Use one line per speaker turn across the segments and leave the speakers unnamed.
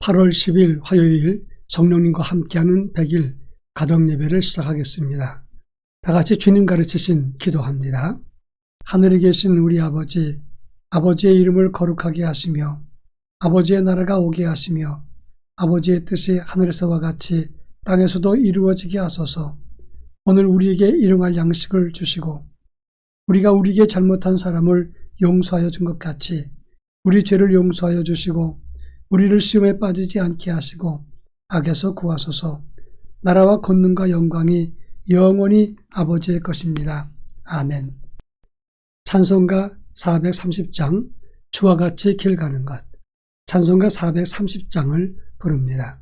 8월 10일 화요일 성령님과 함께하는 100일 가정 예배를 시작하겠습니다. 다 같이 주님 가르치신 기도합니다. 하늘에 계신 우리 아버지, 아버지의 이름을 거룩하게 하시며 아버지의 나라가 오게 하시며 아버지의 뜻이 하늘에서와 같이 땅에서도 이루어지게 하소서. 오늘 우리에게 일용할 양식을 주시고 우리가 우리에게 잘못한 사람을 용서하여 준 것 같이 우리 죄를 용서하여 주시고 우리를 시험에 빠지지 않게 하시고 악에서 구하소서. 나라와 권능과 영광이 영원히 아버지의 것입니다. 아멘. 찬송가 430장 주와 같이 길 가는 것. 찬송가 430장을 부릅니다.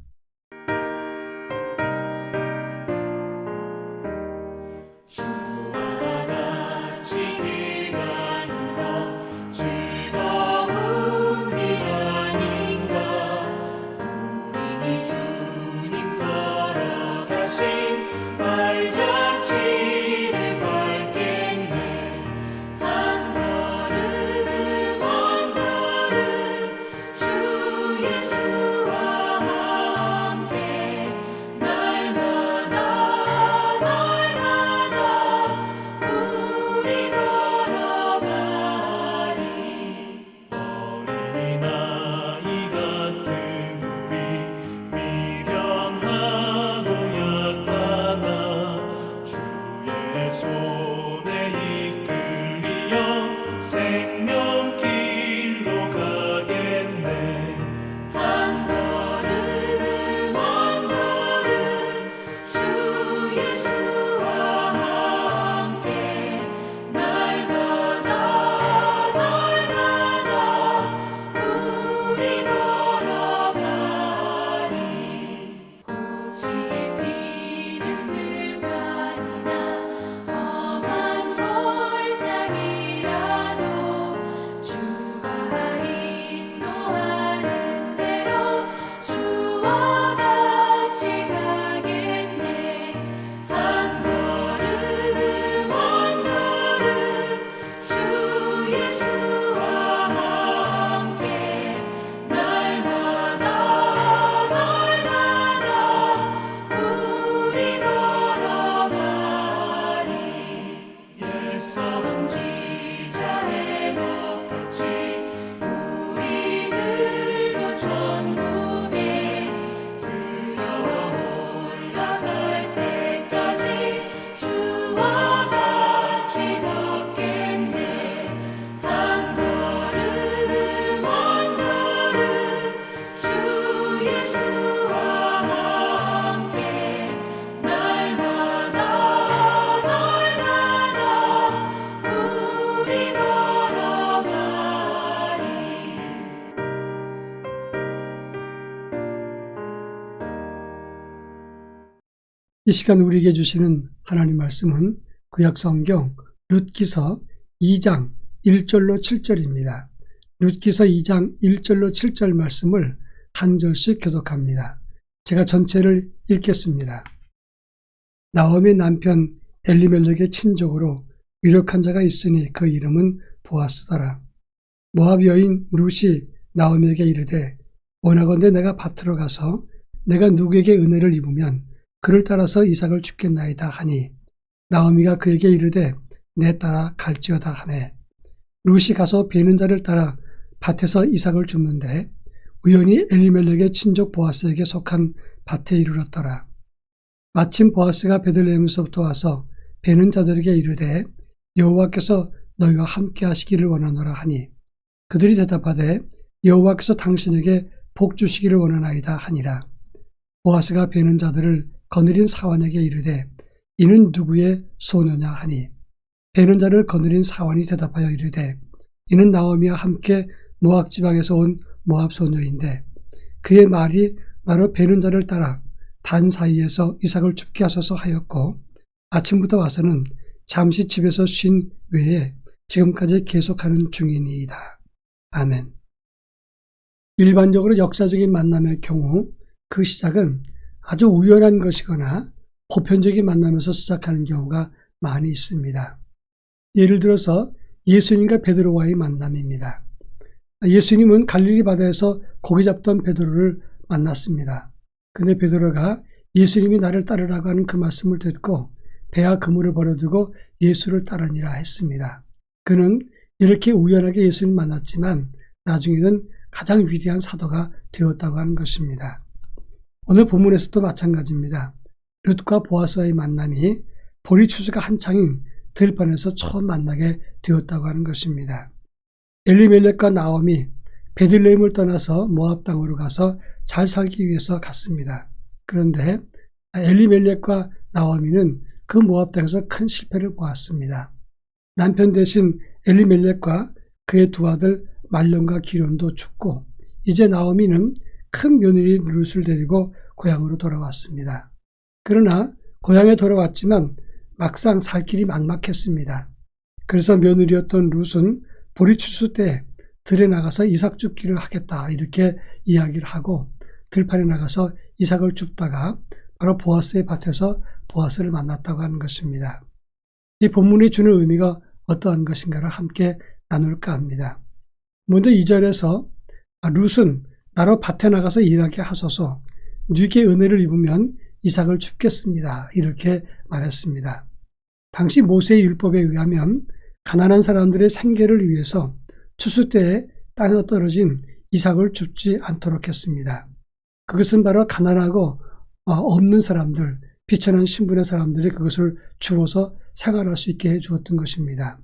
이 시간 우리에게 주시는 하나님 말씀은 구약 성경 룻기서 2장 1절로 7절입니다. 룻기서 2장 1절로 7절 말씀을 한 절씩 교독합니다. 제가 전체를 읽겠습니다. 나오미 남편 엘리멜렉의 친족으로 유력한 자가 있으니 그 이름은 보아스더라. 모압 여인 룻이 나오미에게 이르되 원하건대 내가 밭으로 가서 내가 누구에게 은혜를 입으면 그를 따라서 이삭을 죽겠나이다 하니 나오미가 그에게 이르되 내 따라 갈지어다 하매 룻이 가서 베는 자를 따라 밭에서 이삭을 줍는데 우연히 엘리멜렉의 친족 보아스에게 속한 밭에 이르렀더라. 마침 보아스가 베들레헴에서부터 와서 베는 자들에게 이르되 여호와께서 너희와 함께 하시기를 원하노라 하니 그들이 대답하되 여호와께서 당신에게 복 주시기를 원하나이다 하니라. 보아스가 베는 자들을 거느린 사환에게 이르되 이는 누구의 소녀냐 하니 베는 자를 거느린 사환이 대답하여 이르되 이는 나오미와 함께 모압 지방에서 온 모압 소녀인데 그의 말이 나로 베는 자를 따라 단 사이에서 이삭을 죽게 하소서 하였고 아침부터 와서는 잠시 집에서 쉰 외에 지금까지 계속하는 중이니이다. 아멘. 일반적으로 역사적인 만남의 경우 그 시작은 아주 우연한 것이거나 보편적인 만남에서 시작하는 경우가 많이 있습니다. 예를 들어서 예수님과 베드로와의 만남입니다. 예수님은 갈릴리 바다에서 고기 잡던 베드로를
만났습니다. 근데 베드로가 예수님이 나를 따르라고 하는 그 말씀을 듣고 배와 그물을 버려두고 예수를 따르니라 했습니다. 그는 이렇게 우연하게 예수님 만났지만 나중에는 가장 위대한 사도가 되었다고 하는 것입니다. 오늘 본문에서도 마찬가지입니다. 룻과 보아스와의 만남이 보리 추수가 한창인 들판에서 처음 만나게 되었다고 하는 것입니다. 엘리멜렉과 나옴이 베들레헴을 떠나서 모압 땅으로 가서 잘 살기 위해서 갔습니다. 그런데 엘리멜렉과 나오미는 그 모압 땅에서 큰 실패를 보았습니다. 남편 대신 엘리멜렉과 그의 두 아들 말론과 기론도 죽고 이제 나오미는 큰 며느리 룻을 데리고 고향으로 돌아왔습니다. 그러나 고향에 돌아왔지만 막상 살 길이 막막했습니다. 그래서 며느리였던 룻은 보리추수 때 들에 나가서 이삭 줍기를 하겠다 이렇게 이야기를 하고 들판에 나가서 이삭을 줍다가 바로 보아스의 밭에서 보아스를 만났다고 하는 것입니다. 이 본문이 주는 의미가 어떠한 것인가를 함께 나눌까 합니다. 먼저 2절에서 룻은 나로 밭에 나가서 일하게 하소서 누게 은혜를 입으면 이삭을 줍겠습니다. 이렇게 말했습니다. 당시 모세의 율법에 의하면 가난한 사람들의 생계를 위해서 추수 때에 땅에 떨어진 이삭을 줍지 않도록 했습니다. 그것은 바로 가난하고 어, 없는 사람들, 비천한 신분의 사람들이 그것을 주어서 생활할 수 있게 해주었던 것입니다.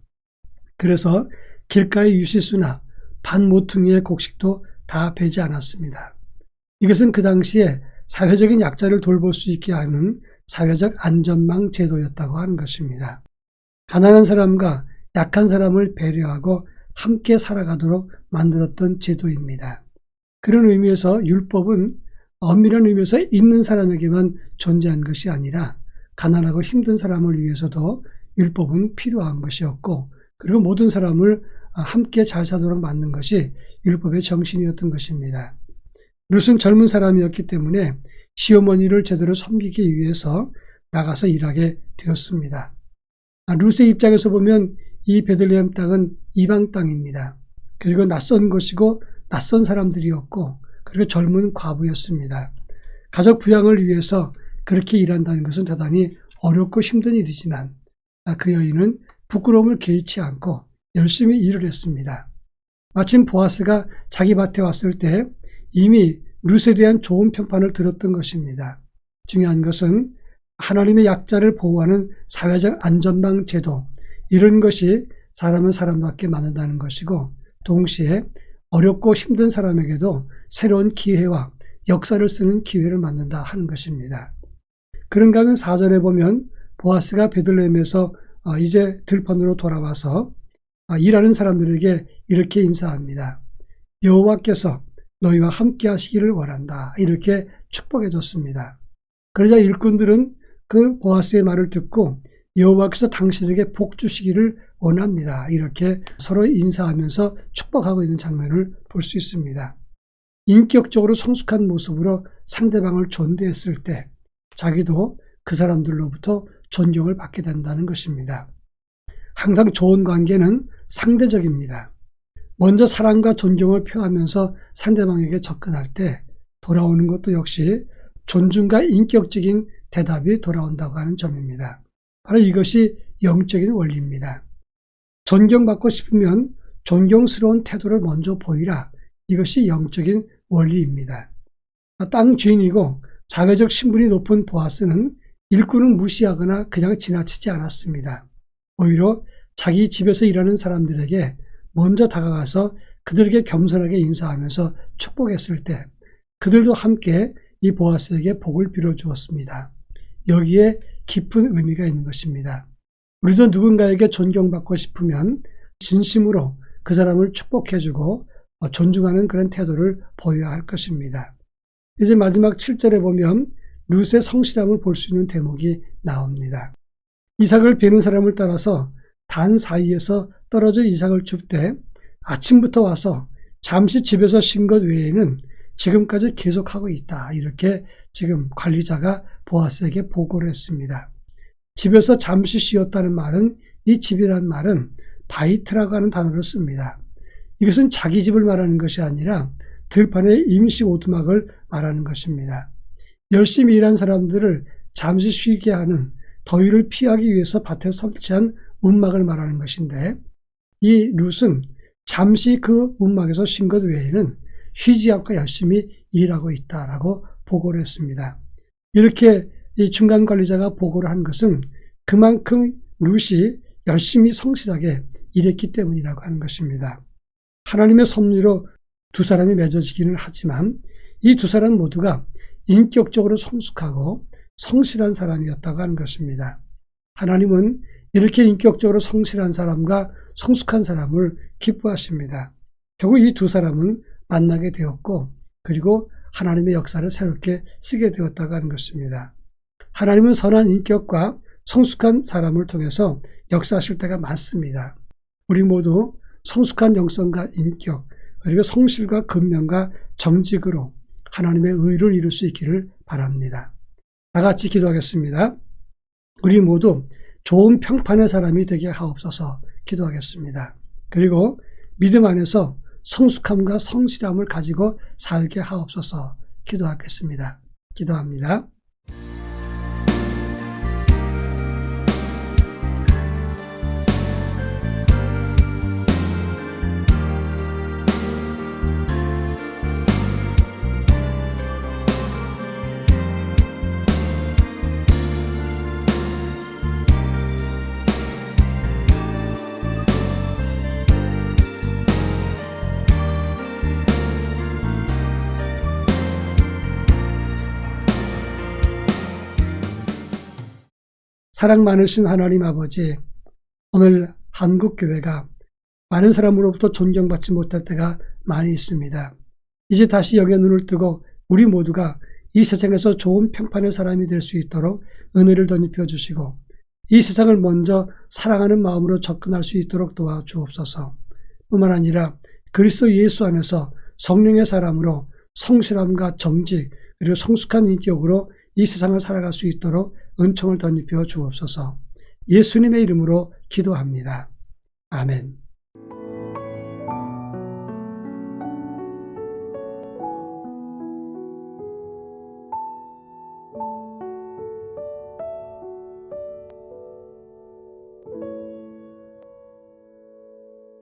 그래서 길가의 유시수나 반 모퉁이의 곡식도 다 베지 않았습니다. 이것은 그 당시에 사회적인 약자를 돌볼 수 있게 하는 사회적 안전망 제도였다고 하는 것입니다. 가난한 사람과 약한 사람을 배려하고 함께 살아가도록 만들었던 제도입니다. 그런 의미에서 율법은 엄밀한 의미에서 있는 사람에게만 존재한 것이 아니라 가난하고 힘든 사람을 위해서도 율법은 필요한 것이었고 그리고 모든 사람을 함께 잘 사도록 만든 것이 율법의 정신이었던 것입니다. 룻은 젊은 사람이었기 때문에 시어머니를 제대로 섬기기 위해서 나가서 일하게 되었습니다. 아, 룻의 입장에서 보면 이 베들레헴 땅은 이방 땅입니다. 그리고 낯선 곳이고 낯선 사람들이었고 그리고 젊은 과부였습니다. 가족 부양을 위해서 그렇게 일한다는 것은 대단히 어렵고 힘든 일이지만 아, 그 여인은 부끄러움을 개의치 않고 열심히 일을 했습니다. 마침 보아스가 자기 밭에 왔을 때 이미 룻에 대한 좋은 평판을 들었던 것입니다. 중요한 것은 하나님의 약자를 보호하는 사회적 안전망 제도, 이런 것이 사람을 사람답게 만든다는 것이고, 동시에 어렵고 힘든 사람에게도 새로운 기회와 역사를 쓰는 기회를 만든다 하는 것입니다. 그런가 하면 4절에 보면 보아스가 베들레헴에서 어, 이제 들판으로 돌아와서 어, 일하는 사람들에게 이렇게 인사합니다. 여호와께서 너희와 함께 하시기를 원한다. 이렇게 축복해 줬습니다. 그러자 일꾼들은 그 보아스의 말을 듣고 여호와께서 당신에게 복 주시기를 원합니다. 이렇게 서로 인사하면서 축복하고 있는 장면을 볼 수 있습니다. 인격적으로 성숙한 모습으로 상대방을 존대했을 때 자기도 그 사람들로부터 존경을 받게 된다는 것입니다. 항상 좋은 관계는 상대적입니다. 먼저 사랑과 존경을 표하면서 상대방에게 접근할 때 돌아오는 것도 역시 존중과 인격적인 대답이 돌아온다고 하는 점입니다. 바로 이것이 영적인 원리입니다. 존경받고 싶으면 존경스러운 태도를 먼저 보이라. 이것이 영적인 원리입니다. 땅 주인이고 자회적 신분이 높은 보아스는 일꾼을 무시하거나 그냥 지나치지 않았습니다. 오히려 자기 집에서 일하는 사람들에게 먼저 다가가서 그들에게 겸손하게 인사하면서 축복했을 때 그들도 함께 이 보아스에게 복을 빌어 주었습니다. 여기에 깊은 의미가 있는 것입니다. 우리도 누군가에게 존경받고 싶으면 진심으로 그 사람을 축복해주고 존중하는 그런 태도를 보여야 할 것입니다. 이제 마지막 7절에 보면 룻의 성실함을 볼 수 있는 대목이 나옵니다. 이삭을 베는 사람을 따라서 단 사이에서 떨어진 이삭을 줍때 아침부터 와서 잠시 집에서 쉰 것 외에는 지금까지 계속하고 있다. 이렇게 지금 관리자가 보아스에게 보고를 했습니다. 집에서 잠시 쉬었다는 말은 이 집이라는 말은 바이트라고 하는 단어를 씁니다. 이것은 자기 집을 말하는 것이 아니라 들판의 임시 오두막을 말하는 것입니다. 열심히 일한 사람들을 잠시 쉬게 하는 더위를 피하기 위해서 밭에 설치한 움막을 말하는 것인데 이 룻은 잠시 그 움막에서 쉰 것 외에는 쉬지 않고 열심히 일하고 있다라고 보고를 했습니다. 이렇게 이 중간 관리자가 보고를 한 것은 그만큼 룻이 열심히 성실하게 일했기 때문이라고 하는 것입니다. 하나님의 섭리로 두 사람이 맺어지기는 하지만 이 두 사람 모두가 인격적으로 성숙하고 성실한 사람이었다고 하는 것입니다. 하나님은 이렇게 인격적으로 성실한 사람과 성숙한 사람을 기뻐하십니다. 결국 이 두 사람은 만나게 되었고 그리고 하나님의 역사를 새롭게 쓰게 되었다고 하는 것입니다. 하나님은 선한 인격과 성숙한 사람을 통해서 역사하실 때가 많습니다. 우리 모두 성숙한 영성과 인격, 그리고 성실과 근면과 정직으로 하나님의 의를 이룰 수 있기를 바랍니다. 다 같이 기도하겠습니다. 우리 모두 좋은 평판의 사람이 되게 하옵소서 기도하겠습니다. 그리고 믿음 안에서 성숙함과 성실함을 가지고 살게 하옵소서 기도하겠습니다. 기도합니다. 사랑 많으신 하나님 아버지, 오늘 한국 교회가 많은 사람으로부터 존경받지 못할 때가 많이 있습니다. 이제 다시 여기에 눈을 뜨고 우리 모두가 이 세상에서 좋은 평판의 사람이 될 수 있도록 은혜를 덧입혀 주시고 이 세상을 먼저 사랑하는 마음으로 접근할 수 있도록 도와주옵소서. 뿐만 아니라 그리스도 예수 안에서 성령의 사람으로 성실함과 정직 그리고 성숙한 인격으로 이 세상을 살아갈 수 있도록 은총을 덧입혀 주옵소서. 예수님의 이름으로 기도합니다. 아멘.